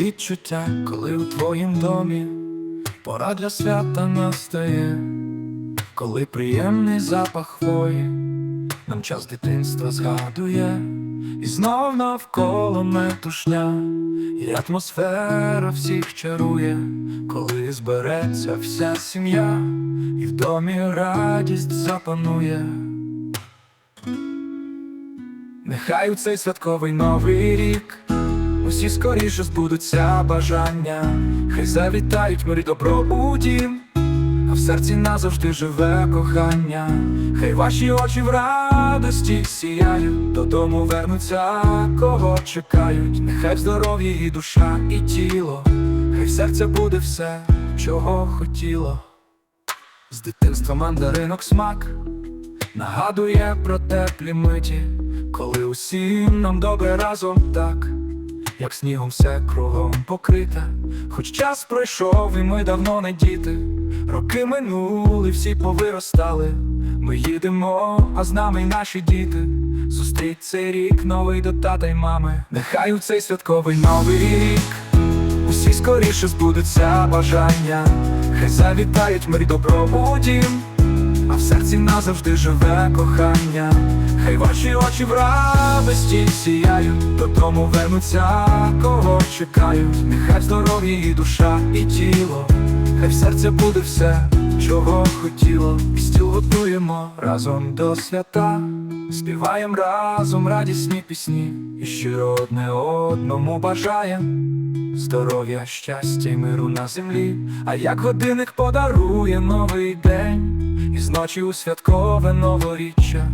відчуття, коли у твоїм домі пора для свята настає, коли приємний запах хвої нам час дитинства згадує, і знов навколо метушня, і атмосфера всіх чарує, коли збереться вся сім'я, і в домі радість запанує. Нехай у цей святковий новий рік Усі скоріше збудуться бажання, хай завітають мирі добро у дім, а в серці назавжди живе кохання, хай ваші очі в радості сіяють, додому вернуться, кого чекають, нехай в здоров'ї і душа, і тіло, хай в серце буде все, чого хотіло. З дитинства мандаринок смак. Нагадує про теплі миті, коли усім нам добре разом так, як снігом все кругом покрите, хоч час пройшов, і ми давно не діти, роки минули, всі повиростали. Ми їдемо, а з нами й наші діти. Зустріть цей рік новий до тата й мами. Нехай у цей святковий новий рік Усі скоріше збудуться бажання, хай завітають мирі добро а в серці назавжди живе кохання, хай ваші очі в радості сіяють, додому вернуться, кого чекають, нехай здоров'я і душа, і тіло, хай в серці буде все, чого хотіло, і стіл готуємо разом до свята, співаємо разом радісні пісні, і щиро одне одному бажаєм. Здоров'я, щастя й миру на землі, а як годинник подарує новий день, і з ночі у святкове новоріччя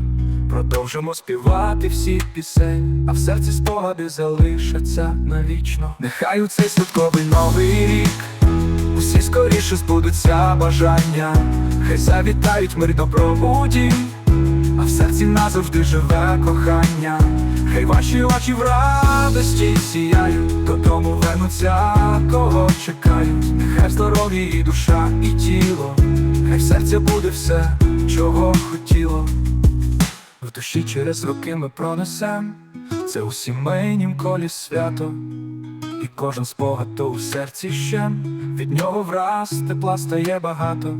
продовжимо співати всі пісень, а в серці спогади залишаться навічно. Нехай у цей святковий новий рік усі скоріше збудуться бажання, хай завітають мир добро а в серці назавжди живе кохання. Хай ваші очі в радості сіяють, додому вернуться, кого чекають, нехай здоров'я і душа, і тіло, хай в серці буде все, чого хотіло. Душі через роки ми пронесем, це у сімейнім колі свято, і кожен спогад то у серці ще, від нього враз тепла стає багато.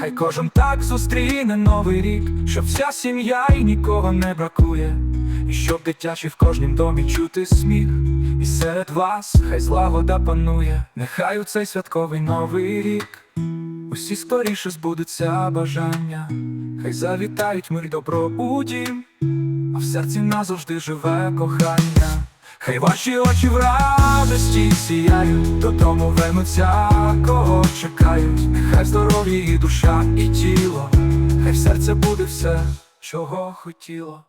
Хай кожен так зустріне новий рік, щоб вся сім'я і нікого не бракує, і щоб дитячі в кожнім домі чути сміх, і серед вас хай злагода панує, нехай у цей святковий новий рік, усі скоріше збудуться бажання, хай завітають мир добро у а в серці назавжди живе кохання. Хай ваші очі в радості сіяють, додому вернуться, кого чекають, нехай здоров'я і душа, і тіло, хай в серце буде все, чого хотіло.